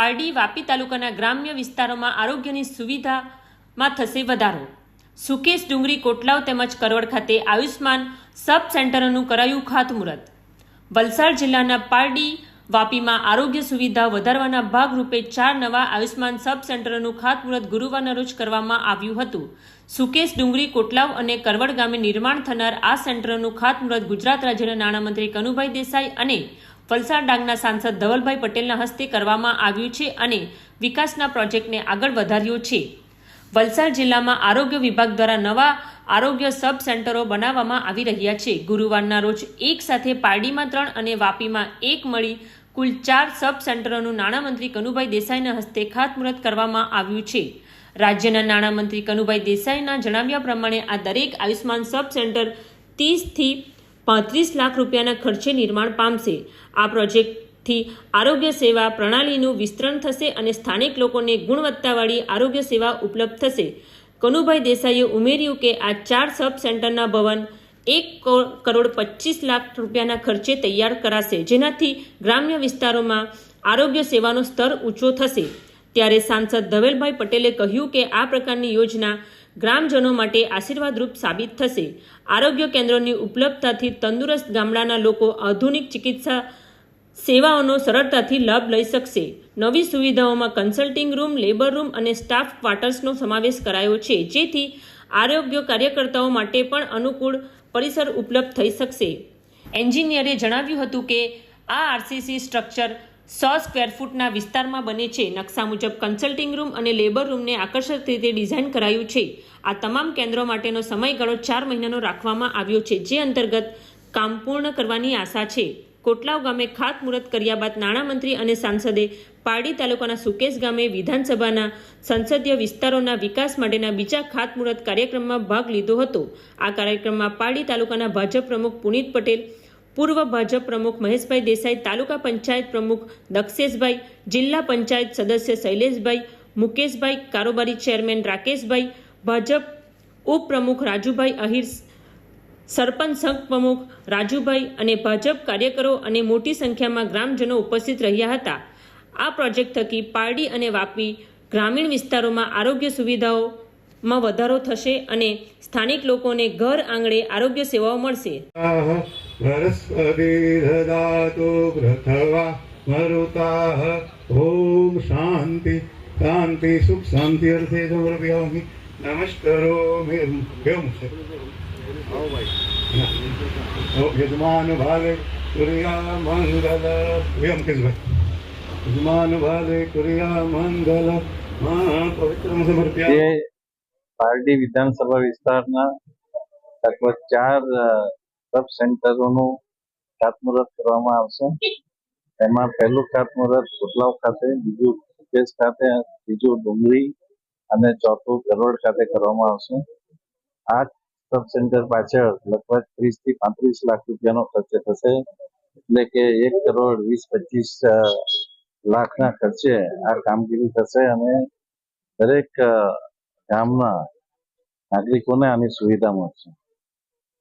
પારડી વાપી તાલુકાના ગ્રામ્ય વિસ્તારોમાં આરોગ્યની સુવિધામાં થશે વધારો. સુકેશ ડુંગરી કોટલાવ તેમજ કરવડ ખાતે આયુષ્માન સબ સેન્ટરનું કરાયું ખાતમુહૂર્ત. વલસાડ જિલ્લાના પારડી વાપીમાં આરોગ્ય સુવિધા વધારવાના ભાગરૂપે ચાર નવા આયુષ્માન સબ સેન્ટરનું ખાતમુહૂર્ત ગુરુવારના રોજ કરવામાં આવ્યું હતું. સુકેશ ડુંગરી કોટલાવ અને કરવડ ગામે નિર્માણ થનાર આ સેન્ટરનું ખાતમુહૂર્ત ગુજરાત રાજ્યના નાણામંત્રી કનુભાઈ દેસાઈ અને વલસાડ ડાંગના સાંસદ ધવલભાઈ પટેલના હસ્તે કરવામાં આવ્યું છે અને વિકાસના પ્રોજેક્ટને આગળ વધાર્યો છે. વલસાડ જિલ્લામાં આરોગ્ય વિભાગ દ્વારા નવા આરોગ્ય સબ સેન્ટરો બનાવવામાં આવી રહ્યા છે. ગુરુવારના રોજ એક સાથે પારડીમાં ત્રણ અને વાપીમાં એક મળી કુલ ચાર સબ સેન્ટરોનું નાણામંત્રી કનુભાઈ દેસાઈના હસ્તે ખાતમુહૂર્ત કરવામાં આવ્યું છે. રાજ્યના નાણામંત્રી કનુભાઈ દેસાઈના જણાવ્યા પ્રમાણે આ દરેક આયુષ્માન સબ સેન્ટર ત્રીસથી પાંત્રીસ લાખ રૂપિયાના ખર્ચે નિર્માણ પામશે. આ પ્રોજેક્ટથી આરોગ્ય સેવા પ્રણાલીનું વિસ્તરણ થશે અને સ્થાનિક લોકોને ગુણવત્તાવાળી આરોગ્ય સેવા ઉપલબ્ધ થશે. કનુભાઈ દેસાઈએ ઉમેર્યું કે આ ચાર સબ સેન્ટરના ભવન એક કરોડ પચીસ લાખ રૂપિયાના ખર્ચે તૈયાર કરાશે, જેનાથી ગ્રામ્ય વિસ્તારોમાં આરોગ્ય સેવાનો સ્તર ઊંચો થશે. ત્યારે સાંસદ ધવેલભાઈ પટેલે કહ્યું કે આ પ્રકારની યોજના ગ્રામજનો માટે આશીર્વાદરૂપ સાબિત થશે. આરોગ્ય કેન્દ્રોની ઉપલબ્ધતાથી તંદુરસ્ત ગામડાના લોકો આધુનિક ચિકિત્સા સેવાઓનો સરળતાથી લાભ લઈ શકશે. નવી સુવિધાઓમાં કન્સલ્ટિંગ રૂમ, લેબર રૂમ અને સ્ટાફ ક્વાર્ટર્સનો સમાવેશ કરાયો છે, જેથી આરોગ્ય કાર્યકર્તાઓ માટે પણ અનુકૂળ પરિસર ઉપલબ્ધ થઈ શકશે. એન્જિનિયરે જણાવ્યું હતું કે, આ આરસીસી સ્ટ્રક્ચર સો સ્ક્વેર ફૂટના વિસ્તારમાં બને છે. નકશા મુજબ કન્સલ્ટિંગ રૂમ અને લેબર રૂમને આકર્ષક રીતે ડિઝાઇન કરાયું છે. આ તમામ કેન્દ્રો માટેનો સમયગાળો ચાર મહિનાનો રાખવામાં આવ્યો છે, જે અંતર્ગત કામ પૂર્ણ કરવાની આશા છે. કોટલાવ ગામે ખાતમુહૂર્ત કર્યા બાદ નાણામંત્રી અને સાંસદે પારડી તાલુકાના સુકેશ ગામે વિધાનસભાના સંસદીય વિસ્તારોના વિકાસ માટેના બીજા ખાતમુહૂર્ત કાર્યક્રમમાં ભાગ લીધો હતો. આ કાર્યક્રમમાં પારડી તાલુકાના ભાજપ પ્રમુખ પુનિત પટેલ પૂર્વ ભાજપ પ્રમુખ મહેશભાઈ દેસાઈ, તાલુકા પંચાયત પ્રમુખ દક્ષેશભાઈ, જિલ્લા પંચાયત સદસ્ય શૈલેષભાઈ, મુકેશભાઈ કારોબારી ચેરમેન રાકેશભાઈ, ભાજપ ઉપપ્રમુખ રાજુભાઈ અહીર, સરપંચ સંઘ પ્રમુખ રાજુભાઈ અને ભાજપ કાર્યકરો અને મોટી સંખ્યામાં ગ્રામજનો ઉપસ્થિત રહ્યા હતા. આ પ્રોજેક્ટ થકી પારડી અને વાપી ગ્રામીણ વિસ્તારોમાં આરોગ્ય સુવિધાઓમાં વધારો થશે અને સ્થાનિક લોકોને ઘર આંગણે આરોગ્ય સેવાઓ મળશે. ઓમ શાંતિ શાંતિ સુખ શાંતિ. અર્થે સમર્પયામિ નમસ્કરોમિ કેમ છે? ઓ યજમાન ભાવે કુરિયા મંગલ. એમ કે યજમાન ભાવે કુરિયા મંગલ. મા પવિત્રમ સમર્પ્યા પારડી વિધાનસભા વિસ્તારના લગભગ ચાર સબ સેન્ટરોનું ખાતમુહૂર્ત કરવામાં આવશે. એમાં પહેલું ખાતમુહૂર્ત કોટલાવ ખાતે, બીજું સુકેશ ખાતે, ત્રીજું ડુંગળી અને ચોથું ગરોડ ખાતે કરવામાં આવશે. આ સબ સેન્ટર પાછળ લગભગ ત્રીસથી પાંત્રીસ લાખ રૂપિયાનો ખર્ચ થશે. એટલે કે એક કરોડ વીસ, પચીસ લાખના ખર્ચે આ કામગીરી થશે અને દરેક ગામના નાગરિકોને આની સુવિધા મળશે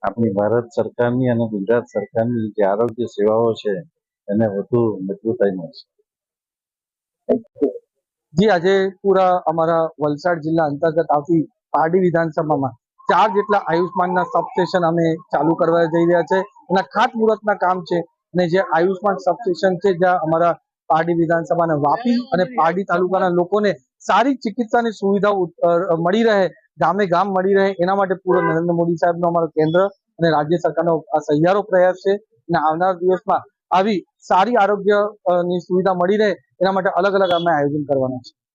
આપણી ભારત સરકારની અને ગુજરાત સરકારની જે આરોગ્ય સેવાઓ છે, એને વધુ મજબૂતાઈ મળશે જી, આજે પૂરા અમારા વલસાડ જિલ્લા અંતર્ગત આવતી પારડી વિધાનસભામાં ચાર જેટલા આયુષ્માનના સબસ્ટેશન અમે ચાલુ કરવા જઈ રહ્યા છે. એના ખાતમુહૂર્તના કામ છે અને જે આયુષ્માન સબસ્ટેશન છે, જ્યાં અમારા પારડી વિધાનસભાના વાપી અને પારડી તાલુકાના લોકોને સારી ચિકિત્સાની સુવિધાઓ ઉત- મળી રહે, ગામે ગામ મળી રહે, એના માટે પૂરો નરેન્દ્ર મોદી સાહેબનો અમારો કેન્દ્ર અને રાજ્ય સરકારનો આ સહિયારો પ્રયાસ છે. અને આવનાર દિવસમાં આવી સારી આરોગ્યની સુવિધા મળી રહે, એના માટે અલગ અલગ અમે આયોજન કરવાના છે.